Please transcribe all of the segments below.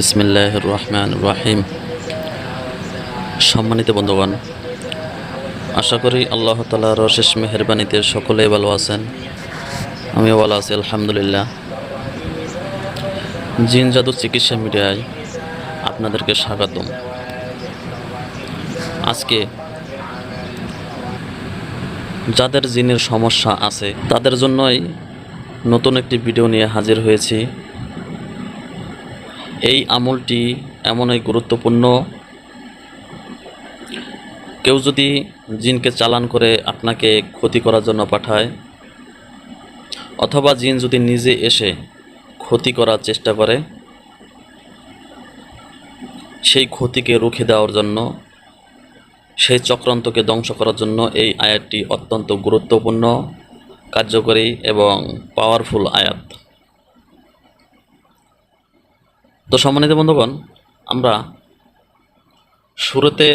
বিসমিল্লাহ রহমান রাহিম সম্মানিত বন্ধুগণ, আশা করি আল্লাহ তালার শেষ মেহরবানিতে সকলেই ভালো আছেন। আমিও ভালো আছি, আলহামদুলিল্লাহ। জিন জাদু চিকিৎসা মিডিয়ায় আপনাদেরকে স্বাগতম। আজকে যাদের জিনের সমস্যা আছে, তাদের জন্যই নতুন একটি ভিডিও নিয়ে হাজির হয়েছি। এই আমলটি এমনই গুরুত্বপূর্ণ। কেউ যদি জিনকে চালান করে আপনাকে ক্ষতি করার জন্য পাঠায়, অথবা জিন যদি নিজে এসে ক্ষতি করার চেষ্টা করে, সেই ক্ষতিকে রুখে দেওয়ার জন্য, সেই চক্রান্তকে ধ্বংস করার জন্য এই আয়াতটি অত্যন্ত গুরুত্বপূর্ণ, কার্যকরী এবং পাওয়ারফুল আয়াত। তো সম্মানিত বন্ধুগণ, আমরা শুরুতে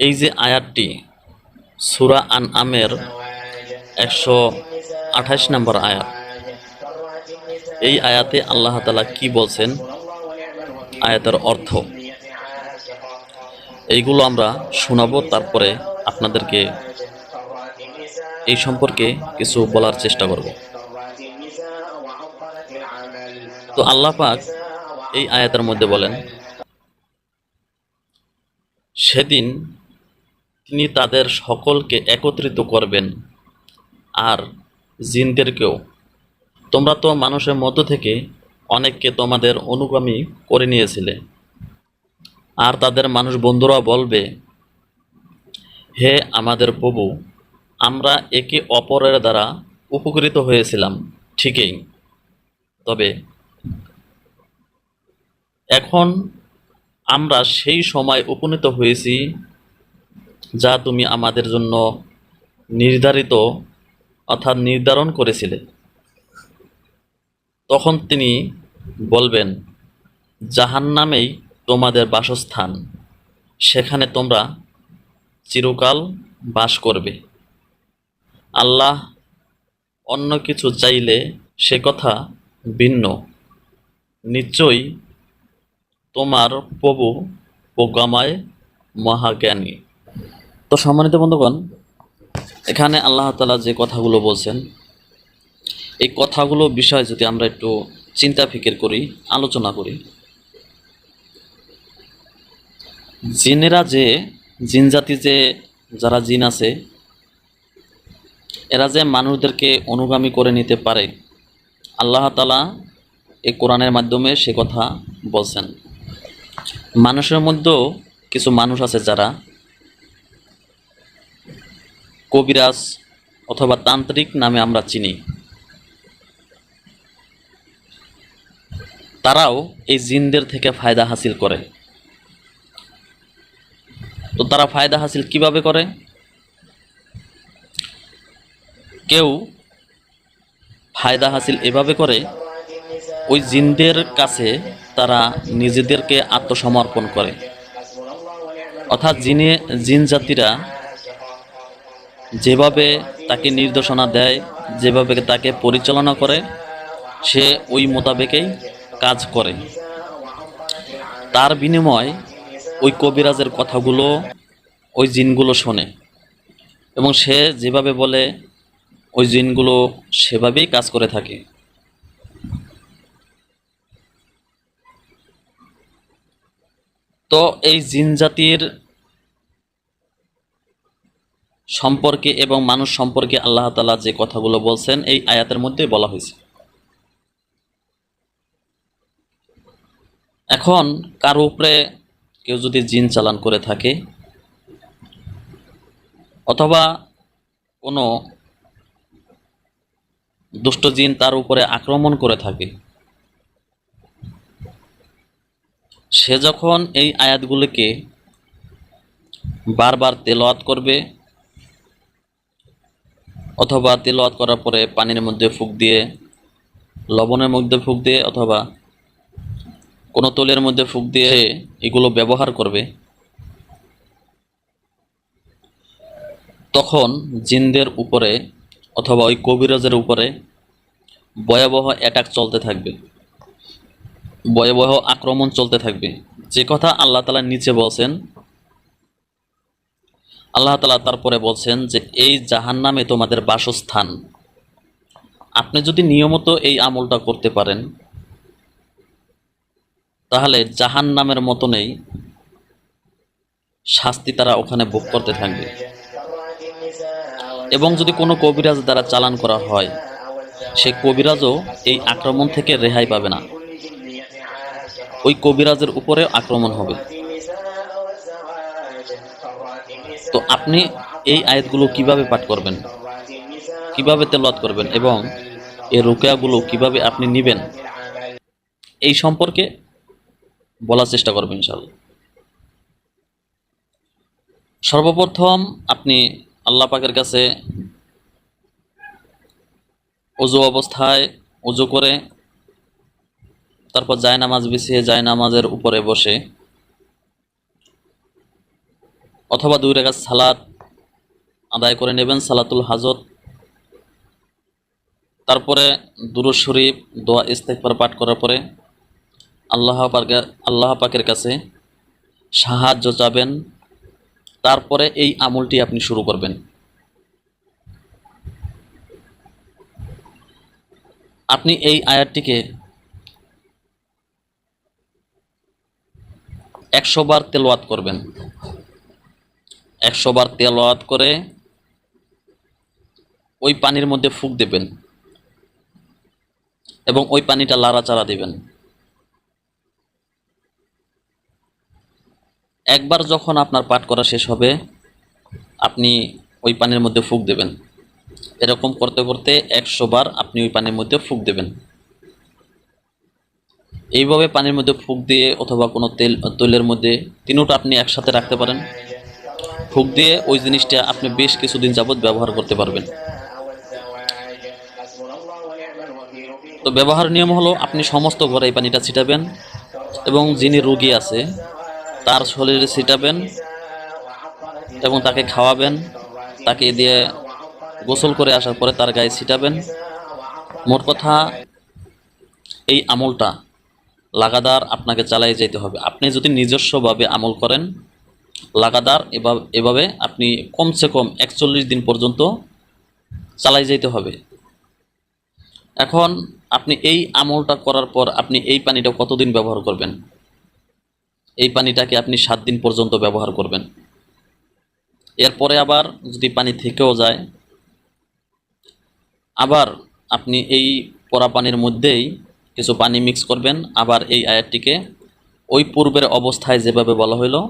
এই যে আয়াতটি, সুরা আন আমের একশো আঠাশ নম্বর আয়াত, এই আয়াতে আল্লাহ তালা কি বলছেন? আয়াতের অর্থ। এইগুলো আমরা শোনাবো, তারপরে আপনাদেরকে এই সম্পর্কে কিছু বলার চেষ্টা করব। তো আল্লাহ পাক এই আয়াতের মধ্যে বলেন, সেদিন তিনি তাদের সকলকে একত্রিত করবেন আর জিনদেরকেও। তোমরা তো মানুষের মধ্য থেকে অনেককে তোমাদের অনুগামী করে নিয়েছিলে। আর তাদের মানুষ বন্ধুরা বলবে, হে আমাদের প্রভু, আমরা একে অপরের দ্বারা উপকৃত হয়েছিলাম ঠিকই। তবে এখন আমরা সেই সময় উপনীত হয়েছি যা তুমি আমাদের জন্য নির্ধারিত অর্থাৎ নির্ধারণ করেছিলে। তখন তিনি বলবেন জাহান নামেই তোমাদের বাসস্থান, সেখানে তোমরা চিরকাল বাস করবে। আল্লাহ অন্য কিছু চাইলে সে কথা ভিন্ন। নিশ্চয়ই তোমার প্রভু প্রজ্ঞাময় মহাজ্ঞানী। তো সম্মানিত বন্ধুগণ, এখানে আল্লাহ তালা যে কথাগুলো বলছেন, এই কথাগুলো বিষয় যদি আমরা একটু চিন্তা ফিকির করি, আলোচনা করি, জিনেরা যে, জিন জাতি যে, যারা জিন আছে, এরা যে মানুষদেরকে অনুগামী করে নিতে পারে, আল্লাহ তালা এই কোরআনের মাধ্যমে সে কথা বলছেন। মানুষের মধ্যেও কিছু মানুষ আছে যারা কবিরাজ অথবা তান্ত্রিক নামে আমরা চিনি। তারাও এই জিনদের থেকে ফায়দা হাসিল করে। তো তারা ফায়দা হাসিল কীভাবে করে? কেউ ফায়দা হাসিল এভাবে করে ওই জিনদের কাছে তারা নিজেদেরকে আত্মসমর্পণ করে। অর্থাৎ জিনে, জিন জাতিরা যেভাবে তাকে নির্দেশনা দেয়, যেভাবে তাকে পরিচালনা করে, সে ওই মোতাবেকেই কাজ করে। তার বিনিময় ওই কবিরাজের কথাগুলো, ওই জিনগুলো শোনে এবং সে যেভাবে বলে, ওই জিনগুলো সেভাবেই কাজ করে থাকে। তো এই জিন জাতির সম্পর্কে এবং মানুষ সম্পর্কে আল্লাহ তালা যে কথাগুলো বলছেন, এই আয়াতের মধ্যে বলা হয়েছে। এখন কারও উপরে কেউ যদি জিন চালান করে থাকে, অথবা কোনো দুষ্ট জিন তার উপরে আক্রমণ করে থাকে সে যখন এই আয়াতগুলিকে বারবার তেলাওয়াত করবে, অথবা তেলাওয়াত করার পরে পানির মধ্যে ফুক দিয়ে, লবণের মধ্যে ফুক দিয়ে, অথবা কোনো তলের মধ্যে ফুক দিয়ে এগুলো ব্যবহার করবে, তখন জিনদের উপরে অথবা ওই কবিরাজের উপরে ভয়াবহ অ্যাটাক চলতে থাকবে। ভয়াবহ আক্রমণ চলতে থাকবে। যে কথা আল্লাহ তালা নিচে বলছেন, আল্লাহ তালা তারপরে বলছেন যে, এই জাহান নামে তোমাদের বাসস্থান। আপনি যদি নিয়মিত এই আমলটা করতে পারেন, তাহলে জাহান নামের মতনই শাস্তি তারা ওখানে ভোগ করতে থাকবে। এবং যদি কোনো কবিরাজ দ্বারা চালান করা হয়, সে কবিরাজও এই আক্রমণ থেকে রেহাই পাবে না। ওই কবিরাজের উপরে আক্রমণ হবে। তো আপনি এই আয়াতগুলো কীভাবে পাঠ করবেন? কীভাবে তেলাওয়াত করবেন? এবং এই রুকিয়াগুলো কীভাবে আপনি নেবেন? এই সম্পর্কে বলার চেষ্টা করবেন ইনশাল্লাহ সর্বপ্রথম আপনি আল্লাহ পাকের কাছে অজু অবস্থায় অজু করে তারপর যায় নামাজ বিছিয়ে যায় নামাজের উপরে বসে। অথবা দুই রেখা সালাদ আদায় করে নেবেন, সালাতুল হাজত তারপরে দুরু শরীফ, দোয়া ইস্তেকবার পাঠ করার পরে আল্লাহ পাকে, আল্লাহ পাকের কাছে সাহায্য চাবেন। তারপরে এই আমলটি আপনি শুরু করবেন। আপনি এই আয়াতটিকে একশো বার তেলোয়াত করবেন। একশো বার তেলোয়াত করে ওই পানির মধ্যে ফুক দেবেন এবং ওই পানিটা লাড়াচাড়া দেবেন। একবার যখন আপনার পাঠ করা শেষ হবে, আপনি ওই পানির মধ্যে ফুক দেবেন। এরকম করতে করতে একশো বার আপনি ওই পানির মধ্যে ফুক দেবেন। এইভাবে পানির মধ্যে ফুক দিয়ে অথবা কোনো তেল, তৈলের মধ্যে তিনোটা আপনি একসাথে রাখতে পারেন। ফুক দিয়ে ওই জিনিসটা আপনি বেশ কিছুদিন যাবৎ ব্যবহার করতে পারবেন। তো ব্যবহার নিয়ম হলো আপনি সমস্ত ঘরে এই পানিটা ছিটাবেন এবং যিনি রোগী আছে, তার শরীরে ছিটাবেন এবং তাকে খাওয়াবেন, তাকে দিয়ে গোসল করে আসার পরে তার গায়ে ছিটাবেন। মোট কথা, এই আমলটা লাগাতার আপনাকে চালিয়ে যেতে হবে। আপনি যদি নিজস্বভাবে আমল করেন লাগাতার এভাবে এভাবে আপনি কমসে কম একচল্লিশ দিন পর্যন্ত চালাই যেতে হবে। এখন আপনি এই আমলটা করার পর আপনি এই পানিটা কতদিন ব্যবহার করবেন? এই পানিটাকে আপনি সাত দিন পর্যন্ত ব্যবহার করবেন। এরপরে আবার যদি পানি থেকেও যায়, আবার আপনি এই পরা পানির মধ্যেই কিছু পানি মিক্স করবেন। আবার এই আয়াতটিকে ওই পূর্বের অবস্থায় যেভাবে বলা হলো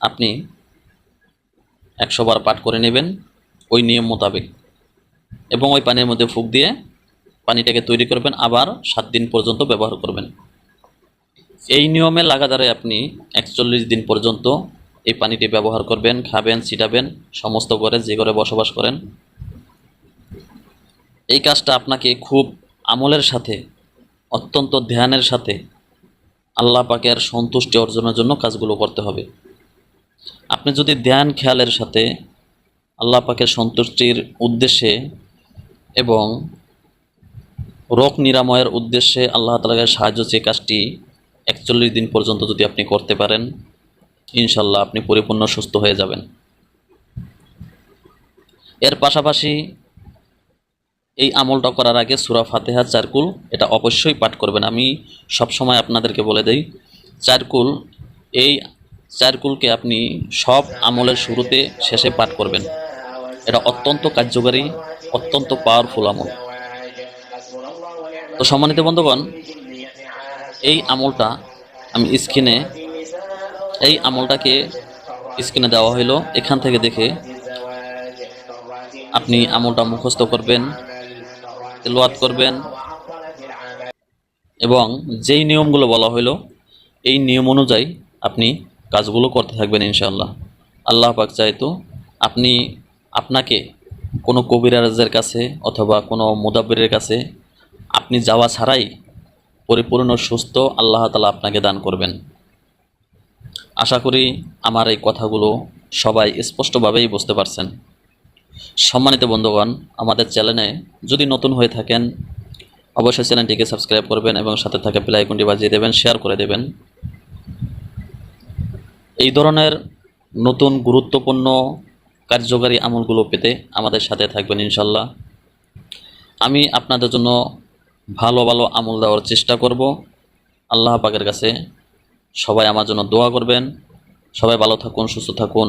আপনি একশো বার পাঠ করে নেবেন ওই নিয়ম মোতাবেক। এবং ওই পানির মধ্যে ফুক দিয়ে পানিটাকে তৈরি করবেন, আবার সাত দিন পর্যন্ত ব্যবহার করবেন। এই নিয়মে লাগাতারে আপনি একচল্লিশ দিন পর্যন্ত এই পানিটি ব্যবহার করবেন, খাবেন, ছিটাবেন, সমস্ত ঘরে যে ঘরে বসবাস করেন। এই কাজটা আপনাকে খুব আমলের সাথে অত্যন্ত ধ্যানের সাথে আল্লাহ পাকের সন্তুষ্টি অর্জনের জন্য কাজগুলো করতে হবে। আপনি যদি ধ্যান খেয়ালের সাথে আল্লাহ পাকের সন্তুষ্টির উদ্দেশ্যে এবং রোগ নিরাময়ের উদ্দেশ্যে আল্লাহ তালাকে সাহায্য চেয়ে কাজটি একচল্লিশ দিন পর্যন্ত যদি আপনি করতে পারেন ইনশাল্লাহ আপনি পরিপূর্ণ সুস্থ হয়ে যাবেন। এর পাশাপাশি এই আমলটা করার আগে সুরা ফাতেহা, চারকুল, এটা অবশ্যই পাঠ করবেন। আমি সবসময় আপনাদেরকে বলে দেই, চারকুল, এই চারকুলকে আপনি সব আমলের শুরুতে শেষে পাঠ করবেন। এটা অত্যন্ত কার্যকারী, অত্যন্ত পাওয়ারফুল আমল। তো সম্মানিত বন্ধুগণ, এই আমলটা আমি স্ক্রিনে, এই আমলটাকে স্ক্রিনে দেওয়া হলো এখান থেকে দেখে আপনি আমলটা মুখস্থ করবেন। তেলোয়াত করবেন। এবং যেই নিয়মগুলো বলা হলো এই নিয়ম অনুযায়ী আপনি কাজগুলো করতে থাকবেন ইনশাআল্লাহ। আল্লাহ পাক চাইতো আপনি আপনাকে কোনো কবিরাজের কাছে অথবা কোনো মুদাব্বিরের কাছে আপনি যাওয়া ছাড়াই পরিপূর্ণ সুস্থ আল্লাহ তালা আপনাকে দান করবেন। আশা করি আমার এই কথাগুলো সবাই স্পষ্টভাবেই বুঝতে পারছেন। সম্মানিত বন্ধুগণ, আমাদের চ্যানেলে যদি নতুন হয়ে থাকেন, অবশ্যই চ্যানেলটিকে সাবস্ক্রাইব করবেন এবং সাথে থাকা বেল আইকনটি বাজিয়ে দেবেন, শেয়ার করে দেবেন। এই ধরনের নতুন গুরুত্বপূর্ণ কার্যকারী আমলগুলো পেতে আমাদের সাথে থাকবেন ইনশাল্লাহ আমি আপনাদের জন্য ভালো ভালো আমল দেওয়ার চেষ্টা করব। আল্লাহ পাকের কাছে সবাই আমার জন্য দোয়া করবেন। সবাই ভালো থাকুন, সুস্থ থাকুন।